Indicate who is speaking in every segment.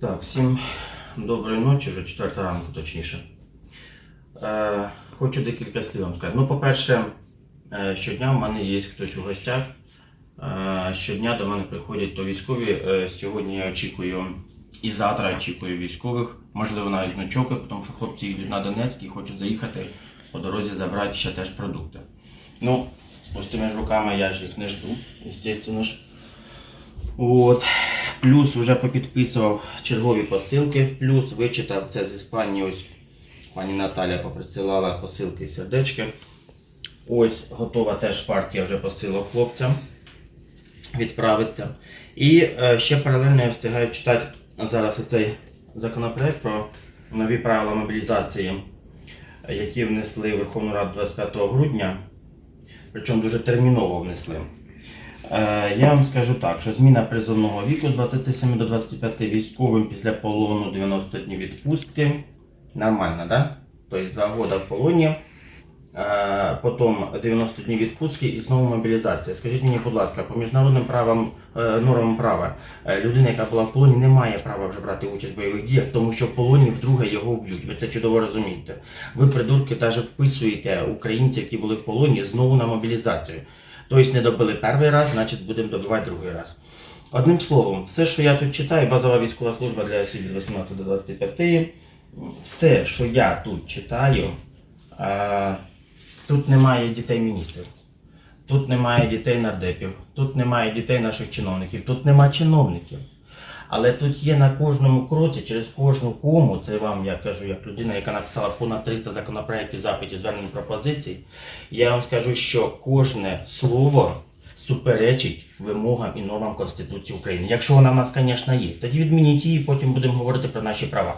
Speaker 1: Так, всім доброї ночі, вже четверта ранку точніше. Е, хочу декілька слів вам сказати. Ну, по-перше, е, щодня в мене є хтось у гостях. Е, щодня до мене приходять то військові. Е, сьогодні я очікую і завтра очікую військових, можливо, навіть ночовки, тому що хлопці їдуть на Донецьк і хочуть заїхати по дорозі забрати ще теж продукти. Ну, з пустими руками я ж їх не жду, звісно ж. От. Плюс вже попідписував чергові посилки, плюс вичитав це з Іспанії. Ось пані Наталя поприсилала посилки і сердечки. Ось готова теж партія вже посилок хлопцям. Відправиться. І е, ще паралельно я встигаю читати зараз оцей законопроект про нові правила мобілізації, які внесли в Верховну Раду 25 грудня. Причому дуже терміново внесли. Е, Я вам скажу так, що зміна призовного віку з 27 до 25 військовим після полону 90 днів відпустки. Нормально, да? Тобто 2 роки в полоні, е, потім 90 днів відпустки і знову мобілізація. Скажіть мені, будь ласка, по міжнародним правам, е, нормам права, людина, яка була в полоні, не має права вже брати участь в бойових діях, тому що в полоні вдруге його вб'ють. Ви це чудово розумієте. Ви, придурки, навіть вписуєте українців, які були в полоні, знову на мобілізацію. Тобто не добили перший раз, значить будемо добивати другий раз. Одним словом, все, що я тут читаю, базова військова служба для осіб від 18 до 25, все, що я тут читаю, тут немає дітей міністрів, тут немає дітей нардепів, тут немає дітей наших чиновників, тут немає чиновників. Але тут є на кожному кроці, через кожну кому, це вам я кажу, як людина, яка написала понад 300 законопроєктів, запитів, звернень пропозицій. Я вам скажу, що кожне слово суперечить вимогам і нормам Конституції України. Якщо вона в нас, звісно, є. Тоді відмініть її, потім будемо говорити про наші права.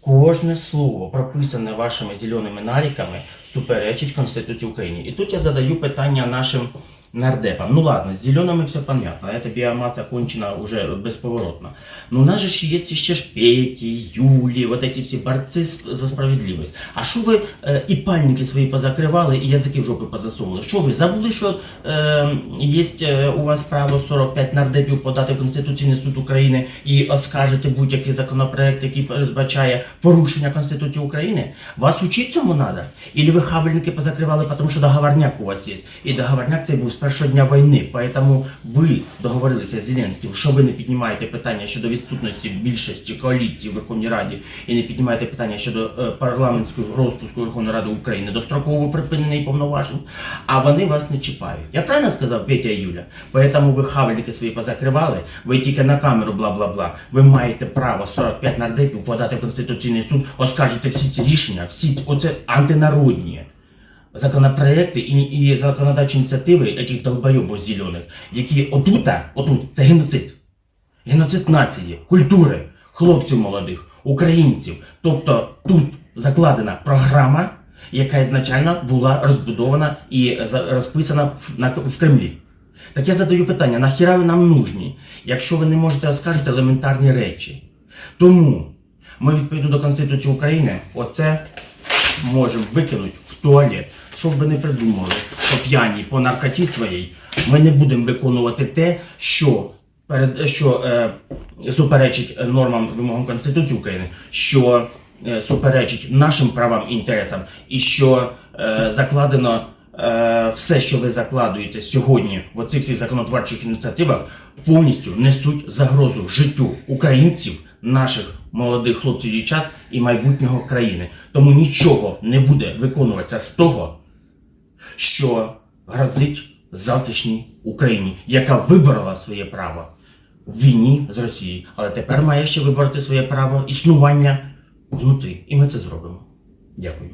Speaker 1: Кожне слово, прописане вашими зеленими наріками, суперечить Конституції України. І тут я задаю питання нашим нардепам. Ну ладно, з зелеными все понятно, это биомасса кончена уже бесповоротно. Но у нас же ще есть еще Шпети, Юли, вот эти все борцы с- за справедливость. А що ви е, і пальники свої позакривали, і язики в жопи позасовували? Що ви забули, що е, є е, у вас право 45 нардепів подати в Конституційний суд України і оскаржити будь-який законопроект, який передбачає порушення Конституції України? Вас учить цьому треба? Ілі ви хабельники позакривали, тому що договорняк у вас є. І договорняк цей був з першого дня війни. Поэтому ви договорилися з Зеленським, що ви не піднімаєте питання щодо відсутності більшості коаліції в Верховній Раді і не піднімаєте питання щодо е, парламентського розпуску Верховної Ради України достроково припинений повноважень, а вони вас не чіпають. Я правильно сказав Петя Юля? Поэтому ви хавальники свої позакривали, ви тільки на камеру бла-бла-бла. Ви маєте право 45 нардепів подати в Конституційний суд, оскаржити всі ці рішення, всі оце антинародні законопроекти і, і законодавчі ініціативи цих долбойобів зелених, які отута, отут, це геноцид. Геноцид нації, культури, хлопців молодих, українців. Тобто тут закладена програма, яка ізначально була розбудована і розписана в, Кремлі. Так я задаю питання, нахіра ви нам нужні, якщо ви не можете оскаржити елементарні речі? Тому ми відповідно до Конституції України оце можемо викинути туалет, щоб ви не придумали, що п'яні по наркоті своїй ми не будемо виконувати те, що перед що е, суперечить нормам вимогам Конституції України, що е, суперечить нашим правам і інтересам, і що е, закладено е, все, що ви закладуєте сьогодні в оцих всіх законотворчих ініціативах, повністю несуть загрозу життю українців, наших молодих хлопців дівчат і майбутнього країни. Тому нічого не буде виконуватися з того, що грозить завтрашній Україні, яка виборола своє право в війні з Росією, але тепер має ще вибороти своє право існування внутрі. І ми це зробимо. Дякую.